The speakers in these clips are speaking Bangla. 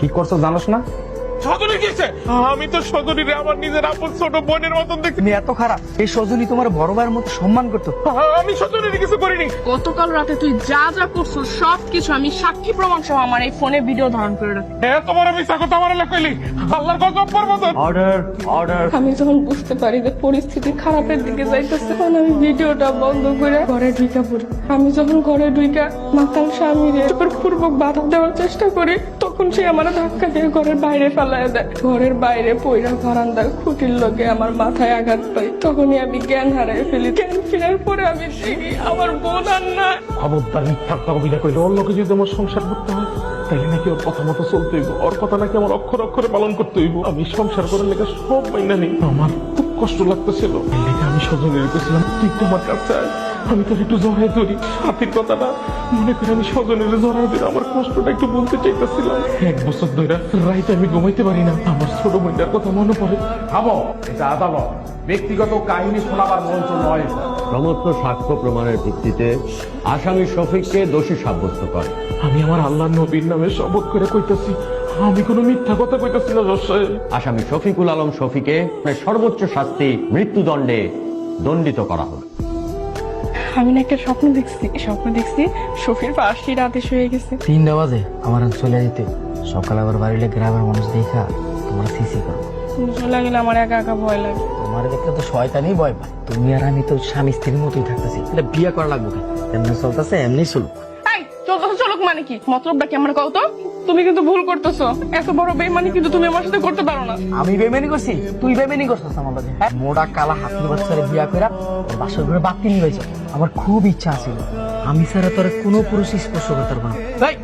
কি করছ জানোস না? সজনী কি আমি তো সজনীরে আমার নিজের আপন ছোট বোনের মতন দেখছি তুমি এত খারাপ এই সজনী তোমার বড় ভাইয়ের মতো সম্মান করতো। আমি সজনীর কিছু করিনি। গতকাল রাতে তুই যা যা করছ সব কিছু আমি সাক্ষী প্রমাণ সহ আমার এই ফোনে ভিডিও ধারণ করে রাখি এত বড় মিথ্যা কথা আমার কইলি আল্লাহর গজব মতন অর্ডার অর্ডার আমি যখন বুঝতে পারি যে পরিস্থিতি খারাপের দিকে যাইতেছে তখন আমি ভিডিওটা বন্ধ করে ঘরে ঢুকা পড়ি। আমি যখন ঘরে ঢুকা মাতাল স্বামীরে পূর্বক বাধা দেওয়ার চেষ্টা করি তখন সে আমার ধাক্কা দিয়ে ঘরের বাইরে ফেলায় দেয়। ঘরের বাইরে পইরা বারান্দার খুঁটির লগে আমার মাথায় আঘাত পাই তখনই আমি জ্ঞান হারাই ফেলি। জ্ঞান ফেরার পরে আমি দেখি আমার বোন আর না খবরদার মিথ্যা কথা কবি না কইলে লোকে যদি আমার সংসার করতে হয়, তাইলে নাকি ওর কথা মতো চলতে হইব। ওর কথা নাকি আমার অক্ষর অক্ষরে পালন করতে হইব। আমি সংসার করার লেগে সব মাইনা নেই। আমার খুব কষ্ট লাগতেছিল। আমি সজনের রেখেছিলাম তুই তোমার কাছে আয়। আমি তোর একটু জড়াই ধরি। সাথীর কথাটা মনে করে আমি সজনের জড়াই ধরে আমার কষ্টটা একটু বলতে চাইতেছিলাম। এক বছর ধরে রাইতে আমি ঘুমাইতে পারি না। আমার ছোট বোনটার কথা মনে পড়ে। থামো এটা আদালত। ব্যক্তিগত কাহিনী শোনাবার মঞ্চ নয়। সমস্ত সাক্ষ্য প্রমাণের ভিত্তিতে আসামি শফিককে দোষী সাব্যস্ত করে। আমি আমার আল্লাহ নবীর নামে শপথ করে কইতাছি। আমি কোনো মিথ্যা কথা কইতাছি না জজ সাহেব। আসামি শফিকুল আলম শফিকে সর্বোচ্চ শাস্তি মৃত্যুদণ্ডে দণ্ডিত করা হবে আমি না একটা স্বপ্ন দেখছি। স্বপ্ন দেখছি শফির ফাঁসির আদেশ হয়ে গেছে। তিনটা বাজে আমার চলে যেতে। সকালে আবার বাড়িলে গ্রামের মানুষ দেখা তোমার সিসি করো। চলে গেলে আমার একা একা ভয় লাগে। তোমার দেখলে তো শয়তানি ভয় পায়। তুমি আর আমি তো স্বামী স্ত্রীর মতোই থাকতেছি। এটা বিয়ে করা লাগবো কেন? এমনি চলতেছে এমনি চলুক। তাই চলতেছে চলুক মানে কি? মতলবটা কি আমার কও তো? তুমি কিন্তু ভুল করতেছো। এত বড় বেমানি কিন্তু তুমি আমার সাথে করতে পারো না। আমি বেমানি করছি তুই বেমানি করছিস আমার কাছে হ্যাঁ? মোড়া কালা হাতি বাচ্চারে বিয়া কইরা ওর বাসর ঘরে বাতি নিবাইছ আমার খুব ইচ্ছা আছিল আমি ছাড়া তোর কোনো পুরুষ স্পর্শ করতে পারব না। তাই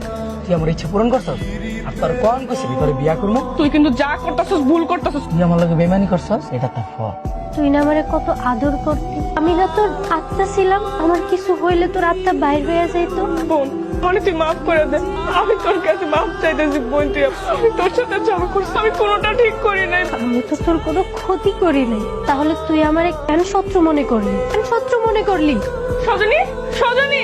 তুই আমার ইচ্ছা পূরণ করছস? আর তোর কোন কইছিস তোর বিয়া করব? তুই কিন্তু যা করতেছস ভুল করতেছস। তুই আমার লগে বেমানি করছস? এটা তার ফল। তুই না আমারে কত আদর করতি। আমি না তোর আত্মা ছিলাম আমার কিছু হইলে তোর আত্মা বাইর হয়ে যাইতো। বোন মানে তুই মাফ করে দে। আমি তোর কাছে মাফ চাইতেছি বোন তুই। আমি তোর সাথে যা করছি আমি কোনোটা ঠিক করি নাই। আমি তো তোর কোনো ক্ষতি করি নাই। তাহলে তুই আমারে কেন শত্রু মনে করলি? কেন শত্রু মনে করলি? সজনী সজনী!